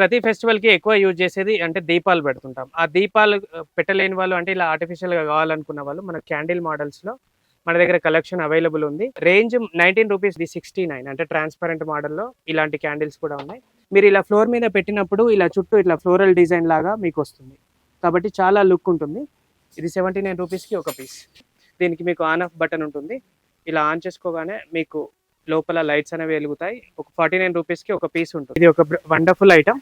ప్రతి ఫెస్టివల్కి ఎక్కువ యూజ్ చేసేది అంటే దీపాలు పెడుతుంటాం. ఆ దీపాలు పెట్టలేని వాళ్ళు అంటే ఇలా ఆర్టిఫిషియల్గా కావాలనుకున్న వాళ్ళు మన క్యాండిల్ మోడల్స్లో మన దగ్గర కలెక్షన్ అవైలబుల్ ఉంది. Range nineteen rupees the sixty nine అంటే ట్రాన్స్పరెంట్ మోడల్లో ఇలాంటి క్యాండిల్స్ కూడా ఉన్నాయి. మీరు ఇలా ఫ్లోర్ మీద పెట్టినప్పుడు ఇలా చుట్టూ ఇట్లా ఫ్లోరల్ డిజైన్ లాగా మీకు వస్తుంది. కాబట్టి చాలా లుక్ ఉంటుంది. ఇది సెవెంటీ నైన్ రూపీస్కి ఒక పీస్. దీనికి మీకు ఆన్ ఆఫ్ బటన్ ఉంటుంది. ఇలా ఆన్ చేసుకోగానే మీకు లోపల లైట్స్ అనేవి వెలుగుతాయి. ఒక ఫార్టీ నైన్ రూపీస్కి ఒక పీస్ ఉంటుంది. ఇది ఒక వండర్ఫుల్ ఐటమ్.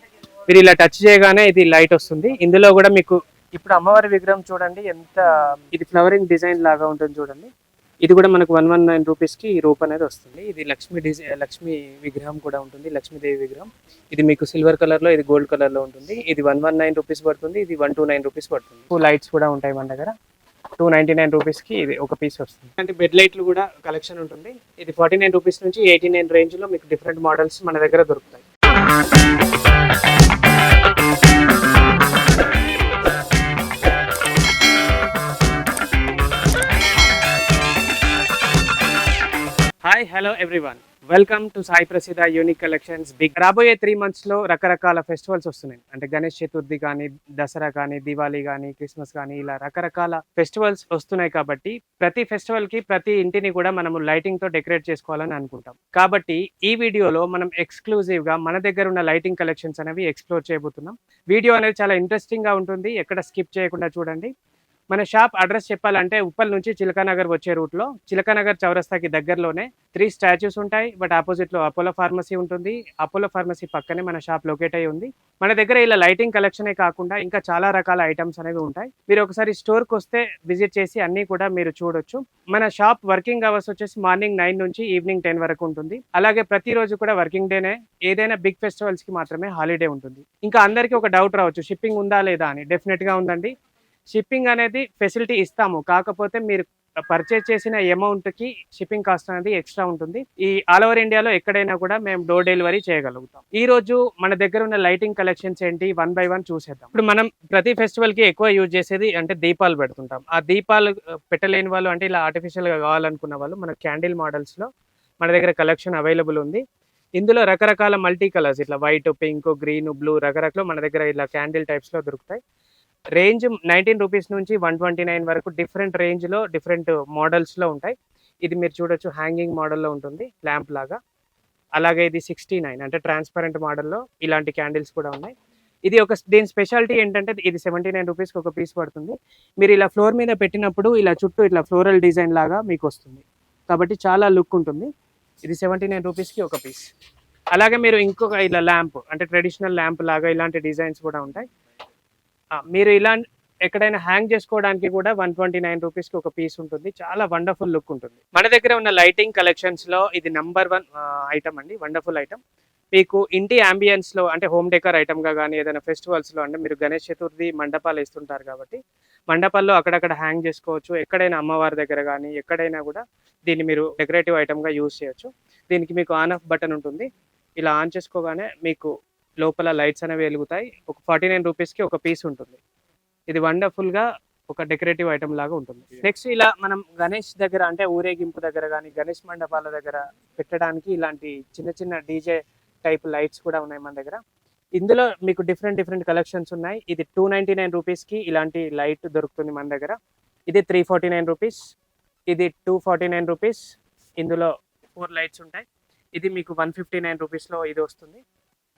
మీరు ఇలా టచ్ చేయగానే ఇది లైట్ వస్తుంది. ఇందులో కూడా మీకు ఇప్పుడు అమ్మవారి విగ్రహం చూడండి. ఎంత ఇది ఫ్లవరింగ్ డిజైన్ లాగా ఉంటుంది చూడండి. ఇది కూడా మనకు వన్ వన్ నైన్ రూపీస్కి ఈ రూప్ అనేది వస్తుంది. ఇది లక్ష్మీ డిజైన్ లక్ష్మీ విగ్రహం కూడా ఉంటుంది. లక్ష్మీదేవి విగ్రహం. ఇది మీకు సిల్వర్ కలర్లో ఇది గోల్డ్ కలర్లో ఉంటుంది. ఇది వన్ వన్ నైన్ రూపీస్ పడుతుంది. ఇది వన్ టూ నైన్ రూపీస్ పడుతుంది. లైట్స్ కూడా ఉంటాయి మన దగ్గర. టూ నైంటీ నైన్ రూపీస్కి ఇది ఒక పీస్ వస్తుంది. అంటే బెడ్ లైట్లు కూడా కలెక్షన్ ఉంటుంది. ఇది ఫార్టీ నైన్ రూపీస్ నుంచి ఎయిటీ నైన్ రేంజ్లో మీకు డిఫరెంట్ మోడల్స్ మన దగ్గర దొరుకుతాయి. Hi hello everyone welcome to Sai Prasiddha unique collections big రాబోయే త్రీ మంత్స్లో రకరకాల ఫెస్టివల్స్ వస్తున్నాయి. అంటే గణేష్ చతుర్థి కానీ దసరా కానీ దివాళీ కానీ క్రిస్మస్ కానీ ఇలా రకరకాల ఫెస్టివల్స్ వస్తున్నాయి కాబట్టి ప్రతి ఫెస్టివల్కి ప్రతి ఇంటిని కూడా మనము లైటింగ్తో డెకరేట్ చేసుకోవాలని అనుకుంటాం. కాబట్టి ఈ వీడియోలో మనం ఎక్స్క్లూజివ్గా మన దగ్గర ఉన్న లైటింగ్ కలెక్షన్స్ అనేవి ఎక్స్ప్లోర్ చేయబోతున్నాం. వీడియో అనేది చాలా ఇంట్రెస్టింగ్గా ఉంటుంది. ఎక్కడ స్కిప్ చేయకుండా చూడండి. మన షాప్ అడ్రస్ చెప్పాలంటే ఉప్పల్ నుంచి చిలకానగర్ వచ్చే రూట్లో. చిలకానగర్ చౌరస్తాకి దగ్గరలోనే త్రీ స్టాచ్యూస్ ఉంటాయి బట్ ఆపోజిట్లో అపోలో ఫార్మసీ ఉంటుంది. అపోలో ఫార్మసీ పక్కనే మన షాప్ లొకేట్ అయి ఉంది. మన దగ్గర ఇలా లైటింగ్ కలెక్షనే కాకుండా ఇంకా చాలా రకాల ఐటమ్స్ అనేవి ఉంటాయి. మీరు ఒకసారి స్టోర్కి వస్తే విజిట్ చేసి అన్నీ కూడా మీరు చూడొచ్చు. మన షాప్ వర్కింగ్ అవర్స్ వచ్చేసి మార్నింగ్ నైన్ నుంచి ఈవినింగ్ టెన్ వరకు ఉంటుంది. అలాగే ప్రతిరోజు కూడా వర్కింగ్ డేనే ఏదైనా బిగ్ ఫెస్టివల్స్కి మాత్రమే హాలిడే ఉంటుంది. ఇంకా అందరికీ ఒక డౌట్ రావచ్చు షిప్పింగ్ ఉందా లేదా అని. డెఫినెట్గా ఉందండి. షిప్పింగ్ అనేది ఫెసిలిటీ ఇస్తాము. కాకపోతే మీరు పర్చేజ్ చేసిన అమౌంట్కి షిప్పింగ్ కాస్ట్ అనేది ఎక్స్ట్రా ఉంటుంది. ఈ ఆల్ ఓవర్ ఇండియాలో ఎక్కడైనా కూడా మేము డోర్ డెలివరీ చేయగలుగుతాం. ఈ రోజు మన దగ్గర ఉన్న లైటింగ్ కలెక్షన్స్ ఏంటి? వన్ బై వన్ చూసేద్దాం. ఇప్పుడు మనం ప్రతి ఫెస్టివల్కి ఎక్కువ యూజ్ చేసేది అంటే దీపాలు పెడుతుంటాం. ఆ దీపాలు పెట్టలేని వాళ్ళు అంటే ఇలా ఆర్టిఫిషియల్గా కావాలనుకున్న వాళ్ళు మన క్యాండిల్ మోడల్స్లో మన దగ్గర కలెక్షన్ అవైలబుల్ ఉంది. ఇందులో రకరకాల మల్టీ కలర్స్ ఇట్లా వైట్ పింక్ గ్రీన్ బ్లూ రకరకాల మన దగ్గర ఇలా క్యాండిల్ టైప్స్లో దొరుకుతాయి. రేంజ్ నైన్టీన్ రూపీస్ నుంచి వన్ ట్వంటీ నైన్ వరకు డిఫరెంట్ రేంజ్లో డిఫరెంట్ మోడల్స్లో ఉంటాయి. ఇది మీరు చూడొచ్చు హ్యాంగింగ్ మోడల్లో ఉంటుంది ల్యాంప్ లాగా. అలాగే ఇది సిక్స్టీ నైన్ అంటే ట్రాన్స్పరెంట్ మోడల్లో ఇలాంటి క్యాండిల్స్ కూడా ఉన్నాయి. ఇది ఒక దీని స్పెషాలిటీ ఏంటంటే ఇది సెవెంటీ నైన్ రూపీస్కి ఒక పీస్ పడుతుంది. మీరు ఇలా ఫ్లోర్ మీద పెట్టినప్పుడు ఇలా చుట్టూ ఇట్లా ఫ్లోరల్ డిజైన్ లాగా మీకు వస్తుంది. కాబట్టి చాలా లుక్ ఉంటుంది. ఇది సెవెంటీ నైన్ రూపీస్కి ఒక పీస్. అలాగే మీరు ఇంకొక ఇలా ల్యాంప్ అంటే ట్రెడిషనల్ ల్యాంప్ లాగా ఇలాంటి డిజైన్స్ కూడా ఉంటాయి. మీరు ఇలా ఎక్కడైనా హ్యాంగ్ చేసుకోవడానికి కూడా వన్ ట్వంటీ నైన్ రూపీస్కి ఒక పీస్ ఉంటుంది. చాలా వండర్ఫుల్ లుక్ ఉంటుంది. మన దగ్గర ఉన్న లైటింగ్ కలెక్షన్స్లో ఇది నెంబర్ వన్ ఐటమ్ అండి. వండర్ఫుల్ ఐటమ్ మీకు ఇంటి అంబియన్స్లో అంటే హోమ్ డెకర్ ఐటమ్గా కానీ ఏదైనా ఫెస్టివల్స్లో అంటే మీరు గణేష్ చతుర్థి మండపాలు ఇస్తుంటారు కాబట్టి మండపాల్లో అక్కడక్కడ హ్యాంగ్ చేసుకోవచ్చు. ఎక్కడైనా అమ్మవారి దగ్గర కానీ ఎక్కడైనా కూడా దీన్ని మీరు డెకరేటివ్ ఐటమ్గా యూజ్ చేయొచ్చు. దీనికి మీకు ఆన్ ఆఫ్ బటన్ ఉంటుంది. ఇలా ఆన్ చేసుకోగానే మీకు లోపల లైట్స్ అనేవి వెలుగుతాయి. ఒక ఫార్టీ నైన్ రూపీస్కి ఒక పీస్ ఉంటుంది. ఇది వండర్ఫుల్గా ఒక డెకరేటివ్ ఐటమ్ లాగా ఉంటుంది. నెక్స్ట్ ఇలా మనం గణేష్ దగ్గర అంటే ఊరేగింపు దగ్గర కానీ గణేష్ మండపాల దగ్గర పెట్టడానికి ఇలాంటి చిన్న చిన్న డీజే టైప్ లైట్స్ కూడా ఉన్నాయి మన దగ్గర. ఇందులో మీకు డిఫరెంట్ డిఫరెంట్ కలెక్షన్స్ ఉన్నాయి. ఇది టూ నైంటీ నైన్ రూపీస్కి ఇలాంటి లైట్ దొరుకుతుంది మన దగ్గర. ఇది త్రీ ఫార్టీ నైన్ రూపీస్. ఇది టూ ఫార్టీ నైన్ రూపీస్. ఇందులో ఫోర్ లైట్స్ ఉంటాయి. ఇది మీకు వన్ ఫిఫ్టీ నైన్ రూపీస్లో ఇది వస్తుంది.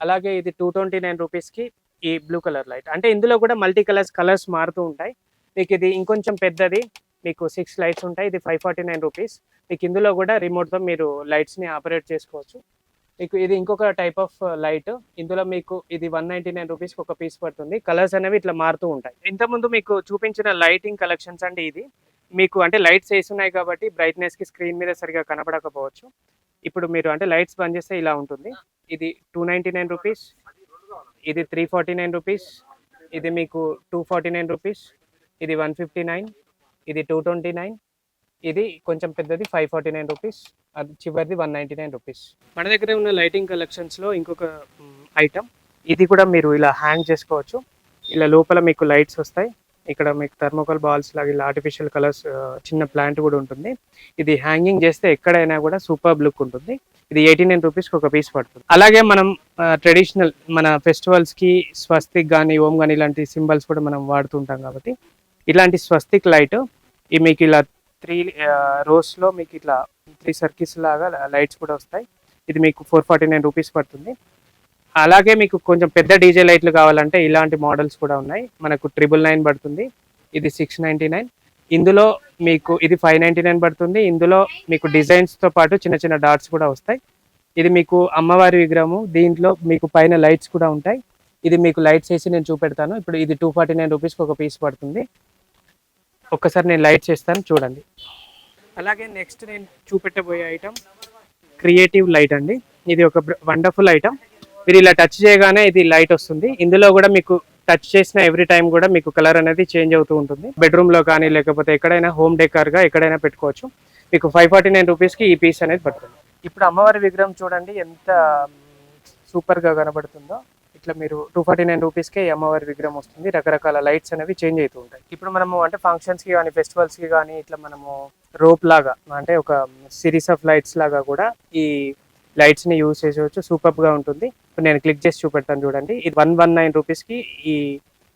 అలాగే ఇది టూ ట్వంటీ నైన్ రూపీస్కి ఈ బ్లూ కలర్ లైట్ అంటే ఇందులో కూడా మల్టీ కలర్స్ కలర్స్ మారుతూ ఉంటాయి. మీకు ఇది ఇంకొంచెం పెద్దది మీకు సిక్స్ లైట్స్ ఉంటాయి. ఇది ఫైవ్ ఫార్టీ నైన్ రూపీస్ మీకు ఇందులో కూడా రిమోట్తో మీరు లైట్స్ని ఆపరేట్ చేసుకోవచ్చు. మీకు ఇది ఇంకొక టైప్ ఆఫ్ లైట్ ఇందులో మీకు ఇది వన్ నైంటీ నైన్ రూపీస్కి ఒక పీస్ పడుతుంది. కలర్స్ అనేవి ఇట్లా మారుతూ ఉంటాయి. ఇంతకుముందు మీకు చూపించిన లైటింగ్ కలెక్షన్స్ అండి ఇది. మీకు అంటే లైట్స్ వేస్తున్నాయి కాబట్టి బ్రైట్నెస్కి స్క్రీన్ మీద సరిగా కనపడకపోవచ్చు. ఇప్పుడు మీరు అంటే లైట్స్ బంద్ చేస్తే ఇలా ఉంటుంది. ఇది టూ నైంటీ నైన్ రూపీస్ ఇది త్రీ ఫార్టీ నైన్ రూపీస్ ఇది మీకు టూ ఫార్టీ నైన్ రూపీస్ ఇది వన్ ఫిఫ్టీ నైన్ ఇది టూ ట్వంటీ నైన్ ఇది కొంచెం పెద్దది ఫైవ్ ఫార్టీ నైన్ రూపీస్ అది చివరిది వన్ నైంటీ నైన్ రూపీస్ మన దగ్గర ఉన్న లైటింగ్ కలెక్షన్స్లో ఇంకొక ఐటమ్ ఇది కూడా మీరు ఇలా హ్యాంగ్ చేసుకోవచ్చు. ఇలా లోపల మీకు లైట్స్ వస్తాయి. ఇక్కడ మీకు థర్మోకాల్ బాల్స్ లాగా ఇలా ఆర్టిఫిషియల్ కలర్స్ చిన్న ప్లాంట్ కూడా ఉంటుంది. ఇది హ్యాంగింగ్ చేస్తే ఎక్కడైనా కూడా సూపర్ లుక్ ఉంటుంది. ఇది ఎయిటీ నైన్ రూపీస్కి ఒక పీస్ పడుతుంది. అలాగే మనం ట్రెడిషనల్ మన ఫెస్టివల్స్కి స్వస్తిక్ కానీ ఓం కానీ ఇలాంటి సింబల్స్ కూడా మనం వాడుతుంటాం కాబట్టి. ఇలాంటి స్వస్తిక్ లైట్ ఈ మీకు ఇలా త్రీ రోస్లో మీకు ఇట్లా త్రీ సర్కిల్స్ లాగా లైట్స్ కూడా వస్తాయి. ఇది మీకు ఫోర్ ఫార్టీ నైన్ రూపీస్ పడుతుంది. అలాగే మీకు కొంచెం పెద్ద డీజే లైట్లు కావాలంటే ఇలాంటి మోడల్స్ కూడా ఉన్నాయి. మనకు ట్రిపుల్ నైన్ పడుతుంది. ఇది సిక్స్ నైంటీ నైన్. ఇందులో మీకు ఇది ఫైవ్ నైంటీ నైన్ పడుతుంది. ఇందులో మీకు డిజైన్స్తో పాటు చిన్న చిన్న డాట్స్ కూడా వస్తాయి. ఇది మీకు అమ్మవారి విగ్రహము. దీంట్లో మీకు పైన లైట్స్ కూడా ఉంటాయి. ఇది మీకు లైట్స్ వేసి నేను చూపెడతాను. ఇప్పుడు ఇది టూ ఫార్టీ నైన్ రూపీస్కి ఒక పీస్ పడుతుంది. ఒక్కసారి నేను లైట్స్ చేస్తాను. చూడండి. అలాగే నెక్స్ట్ నేను చూపెట్టబోయే ఐటమ్ క్రియేటివ్ లైట్ అండి. ఇది ఒక వండర్ఫుల్ ఐటమ్. మీరు ఇలా టచ్ చేయగానే ఇది లైట్ వస్తుంది. ఇందులో కూడా మీకు టచ్ చేసిన ఎవ్రీ టైం కూడా మీకు కలర్ అనేది చేంజ్ అవుతూ ఉంటుంది. బెడ్రూమ్లో కానీ లేకపోతే ఎక్కడైనా హోమ్ డెకర్గా ఎక్కడైనా పెట్టుకోవచ్చు. మీకు ఫైవ్ ఫార్టీ నైన్ రూపీస్కి ఈ పీస్ అనేది పడుతుంది. ఇప్పుడు అమ్మవారి విగ్రహం చూడండి ఎంత సూపర్గా కనబడుతుందో. ఇట్లా మీరు టూ ఫార్టీ నైన్ రూపీస్కే అమ్మవారి విగ్రహం వస్తుంది. రకరకాల లైట్స్ అనేవి చేంజ్ అవుతూ ఉంటాయి. ఇప్పుడు మనము అంటే ఫంక్షన్స్కి కానీ ఫెస్టివల్స్కి కానీ ఇట్లా మనము రోప్ లాగా అంటే ఒక సిరీస్ ఆఫ్ లైట్స్ లాగా కూడా ఈ లైట్స్ని యూజ్ చేసేవచ్చు. సూపర్గా ఉంటుంది. ఇప్పుడు నేను క్లిక్ చేసి చూపెడతాను చూడండి. ఇది వన్ వన్ నైన్ రూపీస్కి ఈ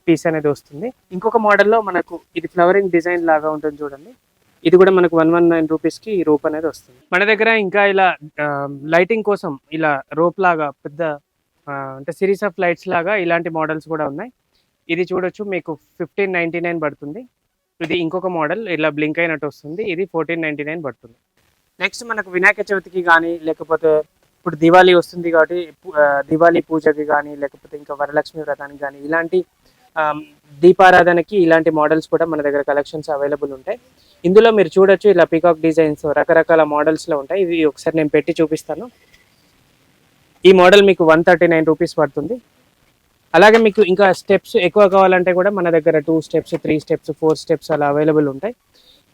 పీస్ అనేది వస్తుంది. ఇంకొక మోడల్లో మనకు ఇది ఫ్లవరింగ్ డిజైన్ లాగా ఉంటుంది చూడండి. ఇది కూడా మనకు వన్ వన్ నైన్ రూపీస్కి ఈ రోప్ అనేది వస్తుంది. మన దగ్గర ఇంకా ఇలా లైటింగ్ కోసం ఇలా రోప్ లాగా పెద్ద అంటే సిరీస్ ఆఫ్ లైట్స్ లాగా ఇలాంటి మోడల్స్ కూడా ఉన్నాయి. ఇది చూడొచ్చు మీకు ఫిఫ్టీన్ నైంటీ నైన్ పడుతుంది. ఇది ఇంకొక మోడల్ ఇలా బ్లింక్ అయినట్టు వస్తుంది. ఇది ఫోర్టీన్ నైన్టీ నైన్ పడుతుంది. నెక్స్ట్ మనకు వినాయక చవితికి కానీ లేకపోతే ఇప్పుడు దివాళీ వస్తుంది కాబట్టి దివాళీ పూజకి కానీ లేకపోతే ఇంకా వరలక్ష్మి వ్రతానికి కానీ ఇలాంటి దీపారాధనకి ఇలాంటి మోడల్స్ కూడా మన దగ్గర కలెక్షన్స్ అవైలబుల్ ఉంటాయి. ఇందులో మీరు చూడొచ్చు ఇలా పీకాక్ డిజైన్స్ రకరకాల మోడల్స్లో ఉంటాయి. ఇవి ఒకసారి నేను పెట్టి చూపిస్తాను. ఈ మోడల్ మీకు వన్ థర్టీ నైన్ రూపీస్ పడుతుంది. అలాగే మీకు ఇంకా స్టెప్స్ ఎక్కువ కావాలంటే కూడా మన దగ్గర two steps three steps four steps అలా అవైలబుల్ ఉంటాయి.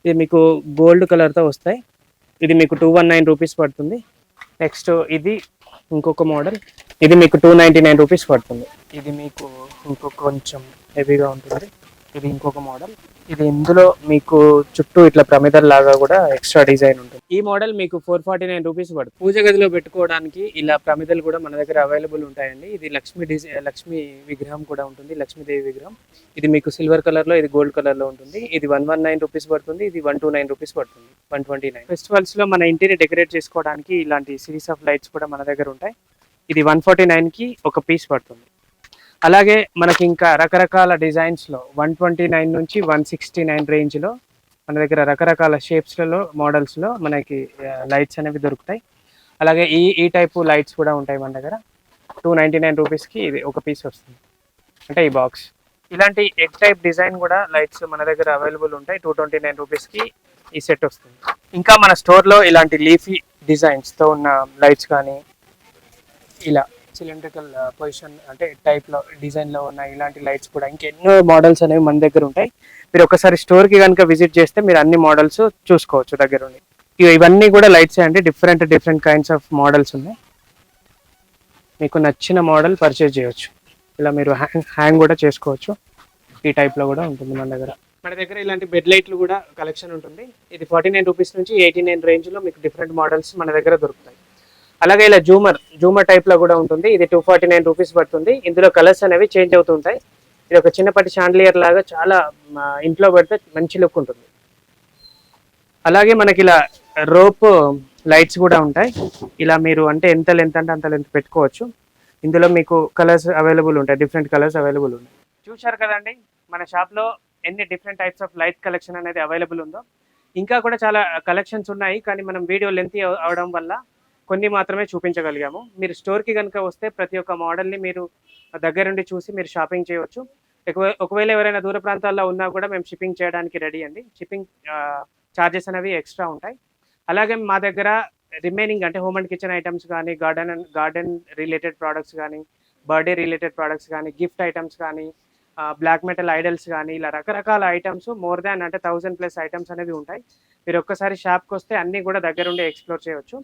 ఇది మీకు గోల్డ్ కలర్తో వస్తాయి. ఇది మీకు టూ వన్ నైన్ రూపీస్ పడుతుంది. నెక్స్ట్ ఇది ఇంకొక మోడల్. ఇది మీకు టూ నైంటీ నైన్ రూపీస్ పడుతుంది. ఇది మీకు ఇంకొక కొంచెం హెవీగా ఉంటుంది. ఇది ఇంకొక మోడల్. ఇది ఇందులో మీకు చుట్టూ ఇట్లా ప్రమిదల్ లాగా కూడా ఎక్స్ట్రా డిజైన్ ఉంటుంది. ఈ మోడల్ మీకు ఫోర్ ఫార్టీ నైన్ రూపీస్ పడుతుంది. పూజ గదిలో పెట్టుకోవడానికి ఇలా ప్రమిదలు కూడా మన దగ్గర అవైలబుల్ ఉంటాయండి. ఇది లక్ష్మీ డిజైన్ లక్ష్మీ విగ్రహం కూడా ఉంటుంది లక్ష్మీదేవి విగ్రహం. ఇది మీకు సిల్వర్ కలర్లో ఇది గోల్డ్ కలర్లో ఉంటుంది. ఇది వన్ వన్ నైన్ రూపీస్ పడుతుంది ఇది వన్ టూ నైన్ రూపీస్ పడుతుంది వన్ ట్వంటీ నైన్ ఫెస్టివల్స్లో మన ఇంటిని డెకరేట్ చేసుకోవడానికి ఇలాంటి సిరీస్ ఆఫ్ లైట్స్ కూడా మన దగ్గర ఉంటాయి. ఇది వన్ ఫార్టీ నైన్కి ఒక పీస్ పడుతుంది. అలాగే మనకి ఇంకా రకరకాల డిజైన్స్లో వన్ ట్వంటీ నైన్ నుంచి వన్ సిక్స్టీ నైన్ రేంజ్లో మన దగ్గర రకరకాల షేప్స్లలో మోడల్స్లో మనకి లైట్స్ అనేవి దొరుకుతాయి. అలాగే ఈ ఈ టైపు లైట్స్ కూడా ఉంటాయి మన దగ్గర. టూ నైంటీ నైన్ రూపీస్కి ఇది ఒక పీస్ వస్తుంది. అంటే ఈ బాక్స్. ఇలాంటి ఎగ్ టైప్ డిజైన్ కూడా లైట్స్ మన దగ్గర అవైలబుల్ ఉంటాయి. టూ ట్వంటీ నైన్ రూపీస్కి ఈ సెట్ వస్తుంది. ఇంకా మన స్టోర్లో ఇలాంటి లీఫీ డిజైన్స్తో ఉన్న లైట్స్ కానీ ఇలా. సిలిండ్రికల్ పొజిషన్ uh, అంటే టైప్లో డిజైన్లో ఉన్న ఇలాంటి లైట్స్ కూడా. ఇంకెన్నో మోడల్స్ అనేవి మన దగ్గర ఉంటాయి. మీరు ఒకసారి స్టోర్కి కనుక విజిట్ చేస్తే మీరు అన్ని మోడల్స్ చూసుకోవచ్చు దగ్గర ఉండి ఇవన్నీ కూడా లైట్స్ అండి. Different different kinds of models ఉన్నాయి. మీకు నచ్చిన మోడల్ పర్చేజ్ చేయొచ్చు. ఇలా మీరు హ్యాంగ్ హ్యాంగ్ కూడా చేసుకోవచ్చు. ఈ టైప్లో కూడా ఉంటుంది మన దగ్గర. మన దగ్గర ఇలాంటి బెడ్ లైట్లు కూడా కలెక్షన్ ఉంటుంది. ఇది ఫార్టీ నైన్ రూపీస్ నుంచి ఎయిటీ నైన్ రేంజ్లో మీకు డిఫరెంట్ మోడల్స్ మన దగ్గర దొరుకుతాయి. అలాగే ఇలా జూమర్ జూమర్ టైప్లో కూడా ఉంటుంది. ఇది టూ ఫార్టీ నైన్ రూపీస్ పడుతుంది. ఇందులో కలర్స్ అనేవి చేంజ్ అవుతుంటాయి. ఇది ఒక చిన్నపాటి షాండ్లియర్ లాగా చాలా ఇంట్లో పెడితే మంచి లుక్ ఉంటుంది. అలాగే మనకి ఇలా రోప్ లైట్స్ కూడా ఉంటాయి. ఇలా మీరు అంటే ఎంత లెంత్ అంటే అంత లెంత్ పెట్టుకోవచ్చు. ఇందులో మీకు కలర్స్ అవైలబుల్ ఉంటాయి. డిఫరెంట్ కలర్స్ అవైలబుల్ ఉంటాయి. చూశారు కదండి? మన షాప్లో ఎన్ని different types of light collection అనేది అవైలబుల్ ఉందో. ఇంకా కూడా చాలా కలెక్షన్స్ ఉన్నాయి. కానీ మనం వీడియో లెంత్ అవడం వల్ల కొన్ని మాత్రమే చూపించగలిగాము. మీరు స్టోర్కి కనుక వస్తే ప్రతి ఒక్క మోడల్ని మీరు దగ్గరుండి చూసి మీరు షాపింగ్ చేయవచ్చు ఎక్కువ- ఒకవేళ ఎవరైనా దూర ప్రాంతాల్లో ఉన్నా కూడా మేము షిప్పింగ్ చేయడానికి రెడీ అండి. షిప్పింగ్ ఛార్జెస్ అనేవి ఎక్స్ట్రా ఉంటాయి. అలాగే మా దగ్గర రిమైనింగ్ అంటే హోమ్ అండ్ కిచెన్ ఐటమ్స్ కానీ garden and garden related products కానీ బర్త్డే రిలేటెడ్ ప్రోడక్ట్స్ కానీ గిఫ్ట్ ఐటమ్స్ కానీ బ్లాక్ మెటల్ ఐడల్స్ కానీ ఇలా రకరకాల ఐటమ్స్ మోర్ దాన్ అంటే థౌజండ్ ప్లస్ ఐటమ్స్ అనేవి ఉంటాయి. మీరు ఒక్కసారి షాప్కి వస్తే అన్నీ కూడా దగ్గరుండి ఎక్స్ప్లోర్ చేయవచ్చు